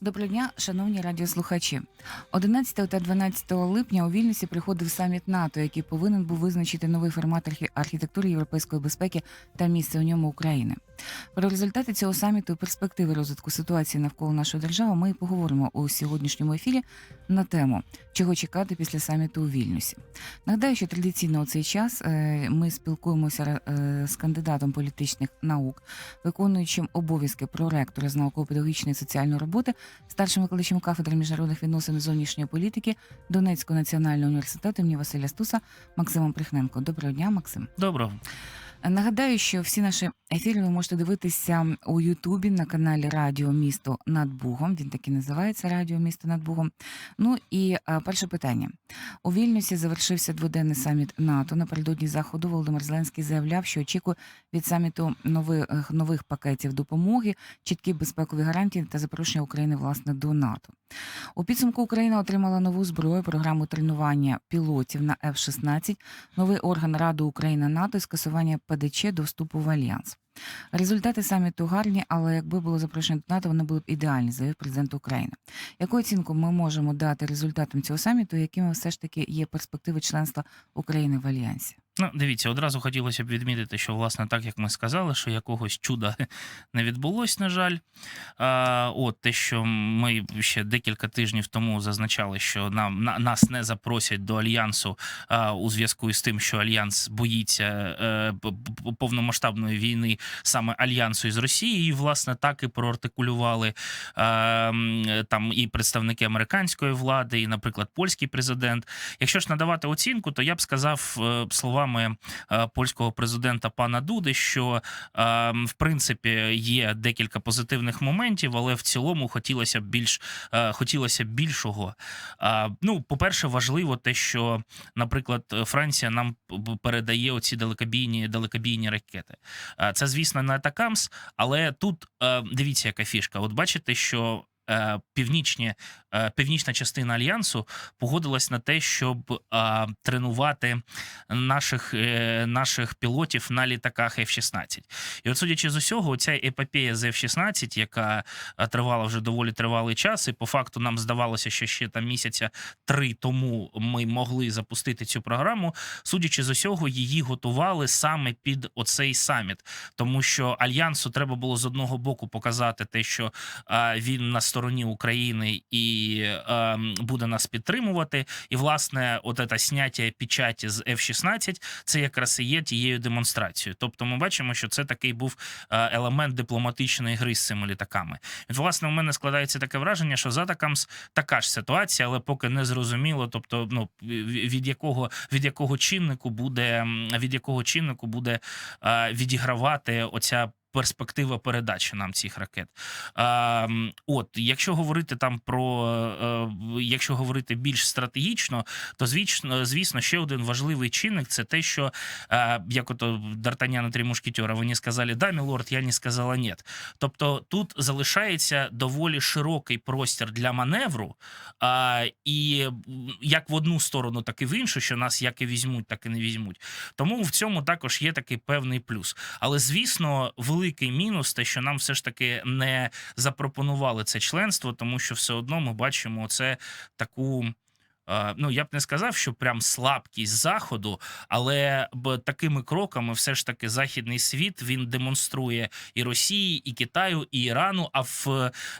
Доброго дня, шановні радіослухачі. 11 та 12 липня у Вільнюсі приходив саміт НАТО, який повинен був визначити новий формат архі- архітектури європейської безпеки та місце у ньому України. Про результати цього саміту і перспективи розвитку ситуації навколо нашої держави ми і поговоримо у сьогоднішньому ефірі на тему, чого чекати після саміту у Вільнюсі. Нагадаю, що традиційно у цей час е, ми спілкуємося е, з кандидатом політичних наук, виконуючим обов'язки проректора з науково-педагогічної і соціальної роботи, старшим викладачем кафедри міжнародних відносин і зовнішньої політики Донецького національного університету імені Василя Стуса Максимом Прихненко. Доброго дня, Максим. Доброго. Нагадаю, що всі наші ефіри ви можете дивитися у Ютубі на каналі Радіо Місто над Бугом. Він так і називається Радіо Місто над Бугом. Ну і а, перше питання. У Вільнюсі завершився дводенний саміт НАТО. Напередодні заходу Володимир Зеленський заявляв, що очікує від саміту нових нових пакетів допомоги, чіткі безпекові гарантії та запрошення України власне до НАТО. У підсумку Україна отримала нову зброю, програму тренування пілотів на F-16, новий орган Ради України НАТО і скасування ПДЧ до вступу в альянс. Результати саміту гарні, але якби було запрошення до НАТО, вони були б ідеальні, заявив президент України. Яку оцінку ми можемо дати результатам цього саміту, якими все ж таки є перспективи членства України в альянсі? Ну, дивіться, одразу хотілося б відмітити, що власне так як ми сказали, що якогось чуда не відбулось, на жаль. А, От те, що ми ще декілька тижнів тому зазначали, що нам на, нас не запросять до альянсу а, у зв'язку із тим, що альянс боїться е, п- п- повномасштабної війни саме альянсу із Росією. Власне, так і проартикулювали е, м, там і представники американської влади, і, наприклад, польський президент. Якщо ж надавати оцінку, то я б сказав е, словами е, польського президента пана Дуди, що е, в принципі є декілька позитивних моментів, але в цілому хотілося б більш е, хотілося б більшого. Ну, по-перше, важливо те, що, наприклад, Франція нам передає оці далекобійні далекобійні ракети. Це, звісно, не атакамс, але тут дивіться, яка фішка. От бачите, що. Е, Північні, е, північна частина альянсу погодилась на те, щоб а, тренувати наших, е, наших пілотів на літаках F-16. І от судячи з усього, ця епопея з F-16, яка е, тривала вже доволі тривалий час, і по факту нам здавалося, що ще там місяця три тому ми могли запустити цю програму. Судячи з усього, її готували саме під оцей саміт, тому що альянсу треба було з одного боку показати те, що е, він на стороні України і е, буде нас підтримувати. І власне, от це сняття печаті з F-16, це якраз і є тією демонстрацією. Тобто, ми бачимо, що це такий був е, елемент дипломатичної гри з цими літаками. І, власне, у мене складається таке враження, що за Атакамс така ж ситуація, але поки не зрозуміло, тобто, ну від якого від якого чиннику буде від якого чиннику буде е, відігравати оця. Перспектива передачі нам цих ракет. От, якщо говорити там про е, якщо говорити більш стратегічно, то звісно, звісно, ще один важливий чинник це те, що е, як ото Д'Артанян і три мушкетера, вони сказали да, мілорд, я не сказала ні. Тобто тут залишається доволі широкий простір для маневру, а, і як в одну сторону, так і в іншу, що нас як і візьмуть, так і не візьмуть. Тому в цьому також є такий певний плюс. Але звісно, великий мінус те, що нам все ж таки не запропонували це членство, тому що все одно ми бачимо це таку. е, Ну, я б не сказав, що прям слабкість заходу, але б такими кроками, все ж таки, західний світ він демонструє і Росії, і Китаю, і Ірану. А в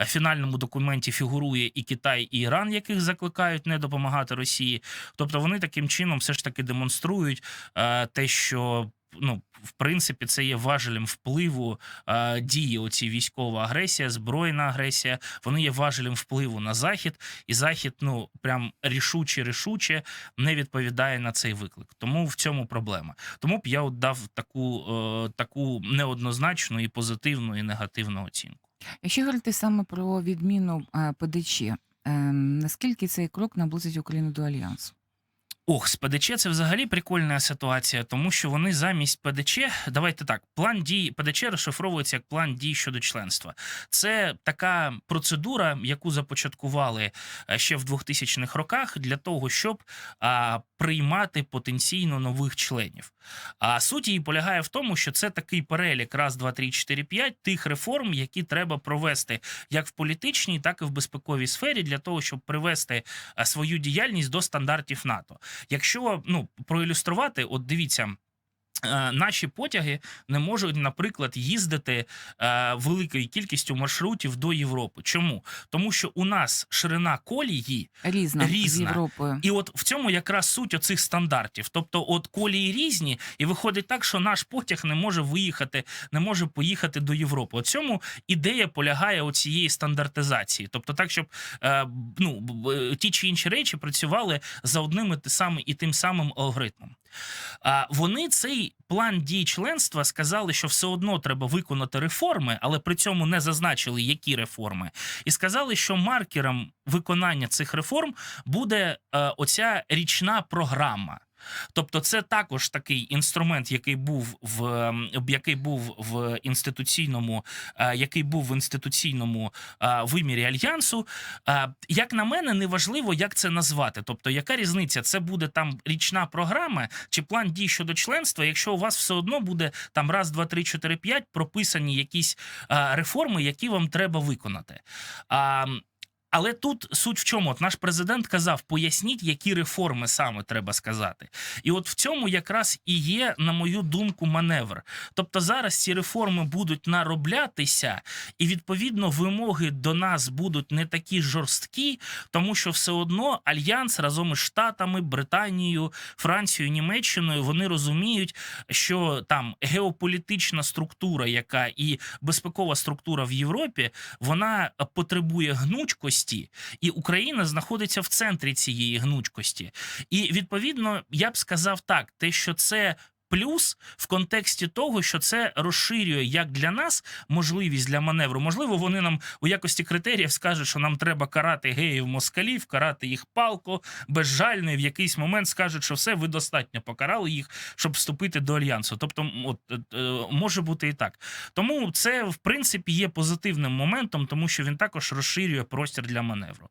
е, фінальному документі фігурує і Китай, і Іран, яких закликають не допомагати Росії. Тобто вони таким чином все ж таки демонструють е, те, що. Ну, в принципі, це є важелем впливу е, дії оці військова агресія, збройна агресія. Вони є важелем впливу на захід, і захід, ну прям рішуче, рішуче не відповідає на цей виклик. Тому в цьому проблема. Тому б я от дав таку, е, таку неоднозначну і позитивну, і негативну оцінку. Якщо говорити саме про відміну е, ПДЧ, е, наскільки цей крок наблизить Україну до альянсу? Ох, з ПДЧ це взагалі прикольна ситуація, тому що вони замість ПДЧ, давайте так, план дій ПДЧ розшифровується як план дій щодо членства. Це така процедура, яку започаткували е, ще в 2000-х роках для того, щоб а, приймати потенційно нових членів. А суть її полягає в тому, що це такий перелік раз, два, три, чотири, п'ять тих реформ, які треба провести як в політичній, так і в безпековій сфері, для того, щоб привести е, свою діяльність до стандартів НАТО. Якщо ну проілюструвати, от дивіться. Е, Наші потяги не можуть, наприклад, їздити е, великою кількістю маршрутів до Європи. Чому? Тому що у нас ширина колії, Різна, з Різна. Європою. і от в цьому якраз суть оцих стандартів. Тобто, от колії різні, і виходить так, що наш потяг не може виїхати, не може поїхати до Європи. У цьому ідея полягає у цієї стандартизації. Тобто, так, щоб е, ну, ті чи інші речі працювали за одним і ти самим і тим самим алгоритмом. А вони цей план дій членства сказали, що все одно треба виконати реформи, але при цьому не зазначили, які реформи, і сказали, що маркером виконання цих реформ буде е, оця річна програма. Тобто, це також такий інструмент, який був в ем, який був в інституційному, е, який був в інституційному е, вимірі альянсу. Е, Як на мене, неважливо, як це назвати. Тобто, яка різниця? Це буде там річна програма чи план дій щодо членства, якщо у вас все одно буде там раз, два, три, чотири, п'ять прописані якісь реформи, які вам треба виконати. Але тут суть в чому? От наш президент казав: поясніть, які реформи саме треба сказати. І от в цьому якраз і є, на мою думку, маневр. Тобто зараз ці реформи будуть нароблятися, і відповідно вимоги до нас будуть не такі жорсткі, тому що все одно альянс разом із Штатами, Британією, Францією, Німеччиною вони розуміють, що там геополітична структура, яка і безпекова структура в Європі, вона потребує гнучкості, і Україна знаходиться в центрі цієї гнучкості. І відповідно, я б сказав так: те, що це. Плюс в контексті того, що це розширює як для нас можливість для маневру. Можливо, вони нам у якості критеріїв скажуть, що нам треба карати геїв москалів, карати їх палко, безжально, і в якийсь момент скажуть, що все, ви достатньо покарали їх, щоб вступити до альянсу. Тобто, от е, е, може бути і так. Тому це в принципі є позитивним моментом, тому що він також розширює простір для маневру.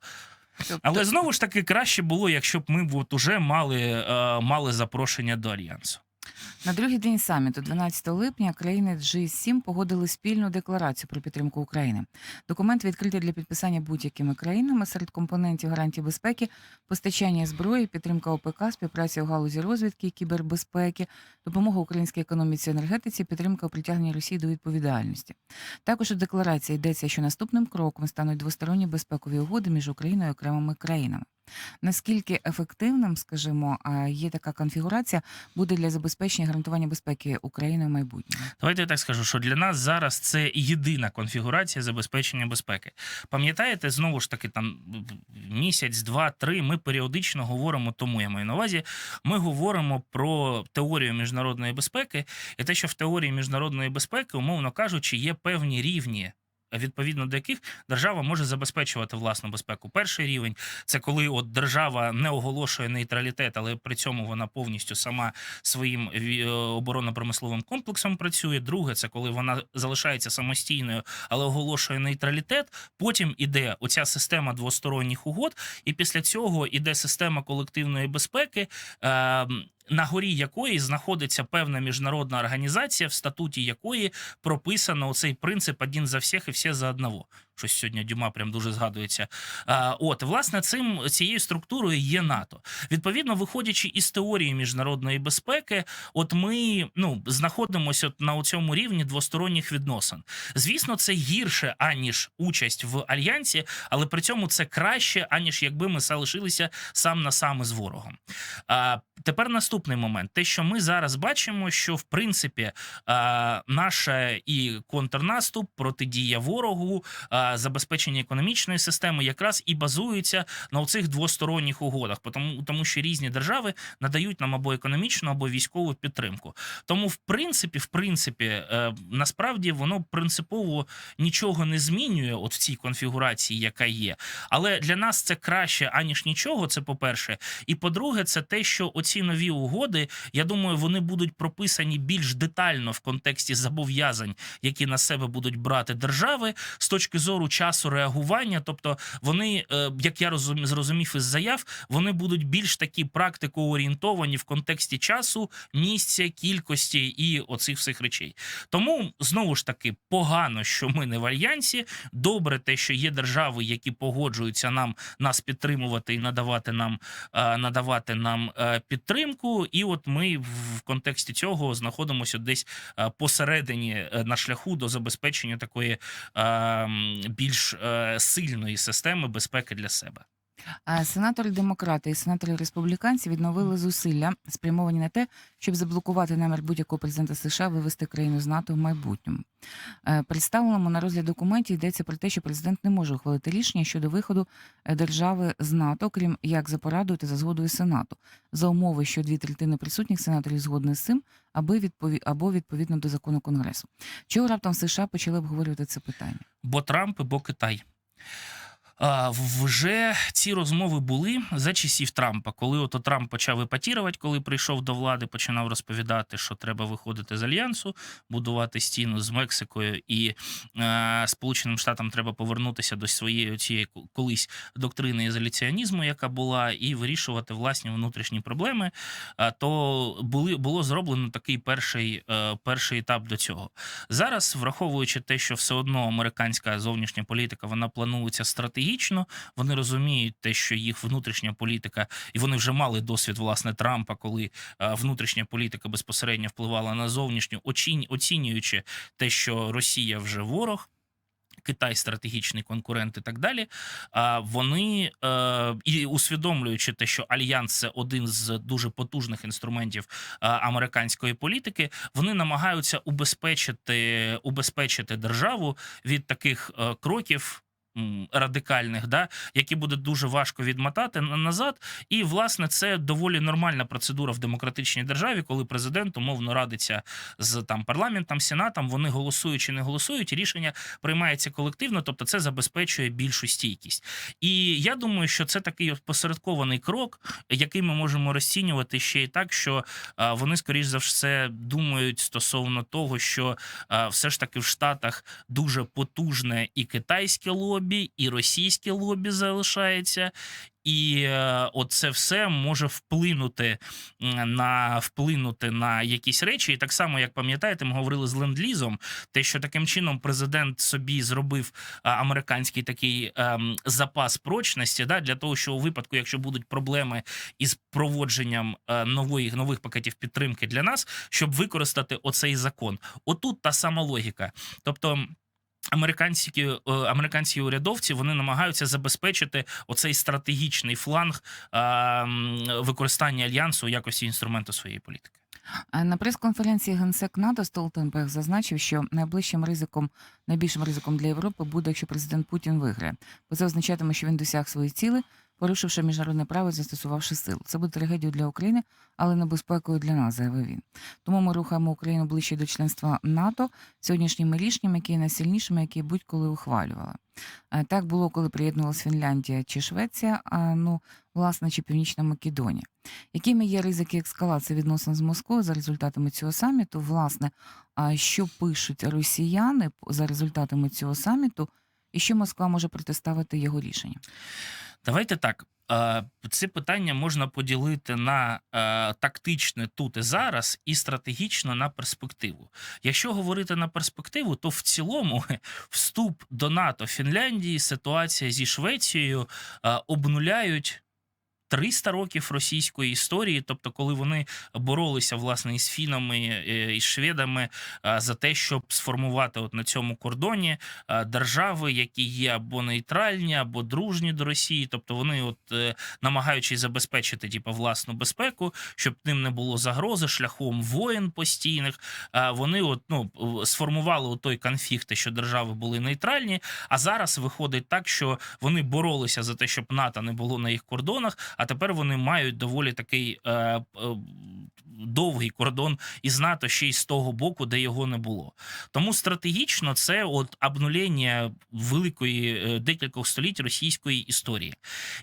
Тобто, Але знову ж таки краще було, якщо б ми от уже мали, е, мали запрошення до альянсу. На другий день саміту, 12 липня, країни G7 погодили спільну декларацію про підтримку України. Документ відкритий для підписання будь-якими країнами серед компонентів гарантій безпеки, постачання зброї, підтримка ОПК, співпраця у галузі розвідки, кібербезпеки, допомога українській економіці і енергетиці, підтримка у притягненні Росії до відповідальності. Також у декларації йдеться, що наступним кроком стануть двосторонні безпекові угоди між Україною і окремими країнами. Наскільки ефективним, скажімо, є така конфігурація, буде для забезпечення гарантування безпеки України в майбутньому? Давайте я так скажу, що для нас зараз це єдина конфігурація забезпечення безпеки. Пам'ятаєте, знову ж таки, там місяць, два, три. Ми періодично говоримо, тому я маю на увазі. Ми говоримо про теорію міжнародної безпеки, і те, що в теорії міжнародної безпеки, умовно кажучи, є певні рівні. Відповідно до яких держава може забезпечувати власну безпеку. Перший рівень це коли от держава не оголошує нейтралітет, але при цьому вона повністю сама своїм е, оборонно-промисловим комплексом працює. Друге, це коли вона залишається самостійною, але оголошує нейтралітет. Потім іде оця система двосторонніх угод, і після цього іде система колективної безпеки. На горі якої знаходиться певна міжнародна організація, в статуті якої прописано цей принцип один за всіх і всі за одного. Щось сьогодні Дюма прям дуже згадується. А, от, власне, цим цією структурою є НАТО. Відповідно, виходячи із теорії міжнародної безпеки, от ми ну знаходимося от на цьому рівні двосторонніх відносин. Звісно, це гірше аніж участь в альянсі, але при цьому це краще, аніж якби ми залишилися сам на сам із ворогом. А, Тепер наступний момент: те, що ми зараз бачимо, що в принципі е, наше і контрнаступ, протидія ворогу, е, забезпечення економічної системи якраз і базується на цих двосторонніх угодах, тому, тому що різні держави надають нам або економічну, або військову підтримку. Тому, в принципі, в принципі, е, насправді воно принципово нічого не змінює, от в цій конфігурації, яка є. Але для нас це краще аніж нічого. Це по-перше. І по-друге, це те, що оці нові угоди, я думаю, вони будуть прописані більш детально в контексті зобов'язань, які на себе будуть брати держави з точки зору часу реагування. Тобто, вони, е, як я розум, зрозумів із заяв, вони будуть більш такі практикоорієнтовані в контексті часу, місця, кількості і оцих всіх речей. Тому знову ж таки погано, що ми не в альянсі. Добре, те, що є держави, які погоджуються нам нас підтримувати і надавати нам е, надавати нам е, підтримку. І от ми в контексті цього знаходимося десь посередині на шляху до забезпечення такої е, м, більш е, сильної системи безпеки для себе. Сенатори демократи і сенатори республіканці відновили зусилля, спрямовані на те, щоб заблокувати намір будь-якого президента США вивести країну з НАТО в майбутньому. Е, Представленому на розгляд документі йдеться про те, що президент не може ухвалити рішення щодо виходу е, держави з НАТО, крім як за порадою та за згодою Сенату, за умови, що дві третини присутніх сенаторів згодні з цим, аби відпові... або відповідно до закону Конгресу. Чого раптом США почали обговорювати це питання? бо Трамп, бо Китай. Вже ці розмови були за часів Трампа, коли ото Трамп почав епатірувати, коли прийшов до влади, починав розповідати, що треба виходити з альянсу, будувати стіну з Мексикою і е, Сполученим Штатам треба повернутися до своєї цієї колись доктрини ізоляціонізму, яка була, і вирішувати власні внутрішні проблеми. А, то були було зроблено такий перший, е, перший етап до цього. Зараз, враховуючи те, що все одно американська зовнішня політика вона планується стратегічно, вони розуміють те, що їх внутрішня політика, і вони вже мали досвід власне Трампа, коли е, внутрішня політика безпосередньо впливала на зовнішню, оцінюючи те, що Росія вже ворог. Китай стратегічний конкурент і так далі. А вони е, і усвідомлюючи те, що альянс це один з дуже потужних інструментів е, американської політики, вони намагаються убезпечити, убезпечити державу від таких кроків. Радикальних, да, які буде дуже важко відмотати на- назад, і власне це доволі нормальна процедура в демократичній державі, коли президент умовно радиться з там парламентом, сенатом. Вони голосують чи не голосують, рішення приймається колективно, тобто це забезпечує більшу стійкість. І я думаю, що це такий посередкований крок, який ми можемо розцінювати ще й так, що вони, скоріш за все, думають стосовно того, що все ж таки в Штатах дуже потужне і китайське лобі, і російське лобі залишається. І е, оце все може вплинути на вплинути на якісь речі. І так само, як пам'ятаєте, ми говорили з ленд-лізом, те, що таким чином президент собі зробив американський такий ем, запас прочності, да, для того, що у випадку, якщо будуть проблеми із проводженням е, нової нових пакетів підтримки для нас, щоб використати оцей закон. Отут та сама логіка. Тобто. Американські е, американські урядовці вони намагаються забезпечити оцей стратегічний фланг використання альянсу у якості інструменту своєї політики. На прес-конференції генсек НАТО Столтенберг зазначив, що найближчим ризиком, найбільшим ризиком для Європи буде, якщо президент Путін виграє, бо це означатиме, що він досяг свої цілі, порушивши міжнародне право застосувавши силу. Це буде трагедією для України, але небезпекою для нас, заявив він. Тому ми рухаємо Україну ближче до членства НАТО сьогоднішніми рішеннями, які є найсильнішими, які будь-коли ухвалювала. Е, Так було, коли приєднувалась Фінляндія чи Швеція, а ну власне чи Північна Македонія. Якими є ризики ескалації відносин з Москвою за результатами цього саміту? Власне, що пишуть росіяни за результатами цього саміту, і що Москва може протиставити його рішенням? Давайте так. Це питання можна поділити на е, тактичне тут і зараз і стратегічно на перспективу. Якщо говорити на перспективу, то в цілому вступ до НАТО Фінляндії, ситуація зі Швецією е, обнуляють 300 років російської історії, тобто, коли вони боролися власне із фінами е, і шведами за те, щоб сформувати от на цьому кордоні держави, які є або нейтральні, або дружні до Росії, тобто вони, от е, намагаючись забезпечити типу, власну безпеку, щоб ним не було загрози шляхом воєн постійних. Вони от ну сформували той конфлікт, що держави були нейтральні. А зараз виходить так, що вони боролися за те, щоб НАТО не було на їх кордонах. А тепер вони мають доволі такий е, е, довгий кордон із НАТО ще й з того боку, де його не було. Тому стратегічно це от обнулення великої е, декількох століть російської історії.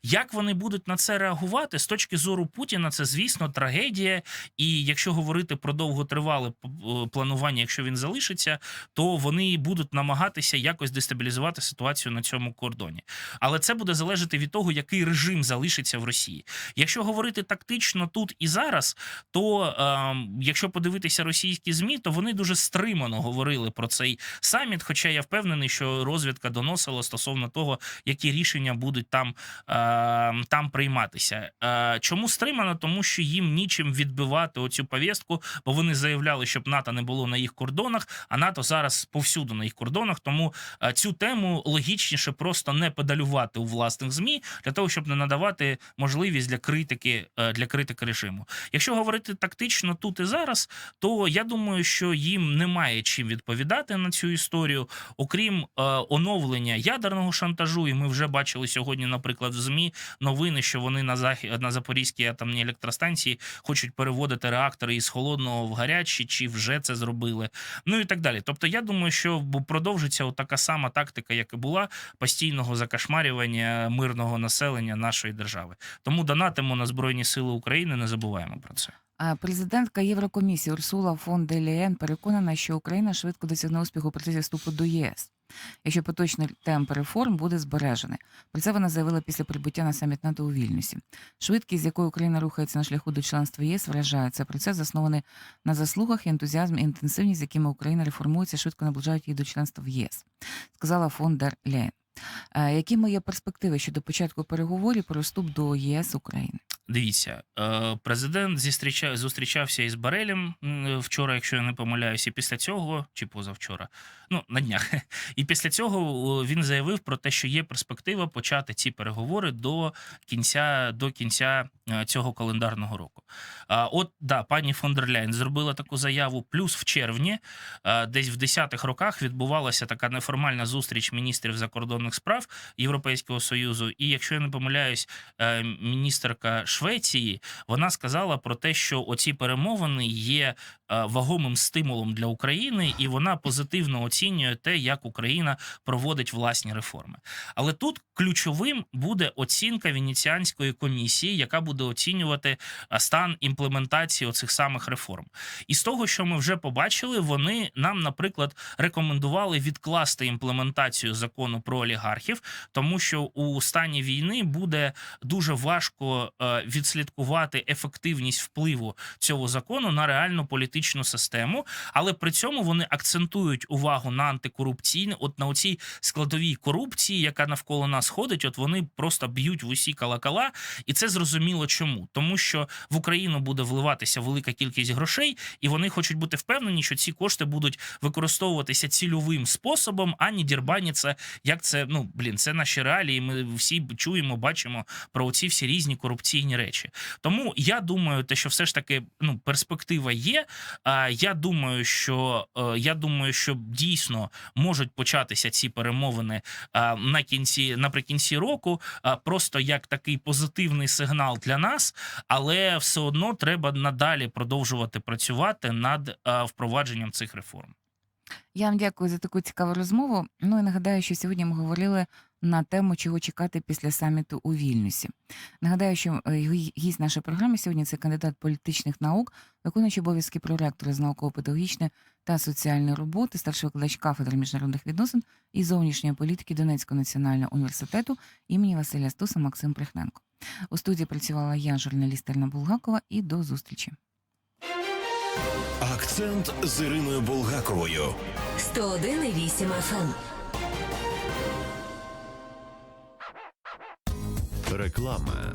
Як вони будуть на це реагувати з точки зору Путіна? Це звісно трагедія. І якщо говорити про довготривале е, планування, якщо він залишиться, то вони будуть намагатися якось дестабілізувати ситуацію на цьому кордоні. Але це буде залежати від того, який режим залишиться в Росії. Якщо говорити тактично тут і зараз, то е, якщо подивитися російські змі, то вони дуже стримано говорили про цей саміт. Хоча я впевнений, що розвідка доносила стосовно того, які рішення будуть там, е, там прийматися. Е, чому стримано? Тому що їм нічим відбивати оцю повістку, бо вони заявляли, щоб НАТО не було на їх кордонах, а НАТО зараз повсюду на їх кордонах. Тому е, цю тему логічніше просто не педалювати у власних змі для того, щоб не надавати можливість для критики е, для критики режиму. Якщо говорити тактично тут і зараз, то я думаю, що їм немає чим відповідати на цю історію, окрім е, оновлення ядерного шантажу. І ми вже бачили сьогодні, наприклад, в змі новини, що вони на захід на Запорізькій атомній електростанції хочуть переводити реактори із холодного в гарячий, чи вже це зробили. Ну і так далі. Тобто, я думаю, що продовжиться така сама тактика, як і була постійного закашмарювання мирного населення нашої держави. Тому донатимо на Збройні Сили України, не забуваємо про це. Президентка Єврокомісії Урсула фон де Лєєн переконана, що Україна швидко досягне успіху процесі вступу до ЄС, якщо поточний темп реформ буде збережений. Про це вона заявила після прибуття на саміт НАТО у Вільнюсі. Швидкість, з якою Україна рухається на шляху до членства ЄС, вражає. Це процес заснований на заслугах, ентузіазм і інтенсивність, з якими Україна реформується, швидко наближають її до членства в ЄС, сказала фон дер Лєєн. Е, мої є перспективи щодо початку переговорів про вступ до ЄС України? Дивіться, е, президент зустріча- зустрічався із Барелем вчора, якщо я не помиляюся, і після цього, чи позавчора, ну на днях. І після цього він заявив про те, що є перспектива почати ці переговори до кінця до кінця е, цього календарного року. От да, пані фон дер Ляйн зробила таку заяву. Плюс в червні, е, десь в 10-х роках, відбувалася така неформальна зустріч міністрів закордонних справ Європейського союзу. І якщо я не помиляюсь, міністерка Швеції вона сказала про те, що оці перемовини є вагомим стимулом для України, і вона позитивно оцінює те, як Україна проводить власні реформи. Але тут ключовим буде оцінка Венеціанської комісії, яка буде оцінювати е, стан імплементації оцих самих реформ. І з того, що ми вже побачили, вони нам, наприклад, рекомендували відкласти імплементацію закону про олігархів, тому що у стані війни буде дуже важко е, відслідкувати ефективність впливу цього закону на реальну політичну систему, але при цьому вони акцентують увагу на антикорупційне, от на оцій складовій корупції, яка навколо нас ходить. От вони просто б'ють в усі колокола, і це зрозуміло чому, тому що в Україну буде вливатися велика кількість грошей, і вони хочуть бути впевнені, що ці кошти будуть використовуватися цільовим способом, а не дірбаніться, як це ну блін, це наші реалії. Ми всі чуємо, бачимо про оці всі різні корупційні речі. Тому я думаю, те, що все ж таки ну перспектива є. Я думаю, що е, я думаю, що дійсно можуть початися ці перемовини на кінці наприкінці року, просто як такий позитивний сигнал для нас, але все одно треба надалі продовжувати працювати над впровадженням цих реформ. Я вам дякую за таку цікаву розмову. Ну і нагадаю, що сьогодні ми говорили на тему, чого чекати після саміту у Вільнюсі. Нагадаю, що е, гість нашої програми сьогодні це кандидат політичних наук, виконуючий обов'язки проректора з науково-педагогічної та соціальної роботи, старший викладач кафедри міжнародних відносин і зовнішньої політики Донецького національного університету імені Василя Стуса Максим Прихненко. У студії працювала я, журналіст Ірина Булгакова, і до зустрічі. Акцент з Іриною Булгаковою. 101,8 FM. Реклама.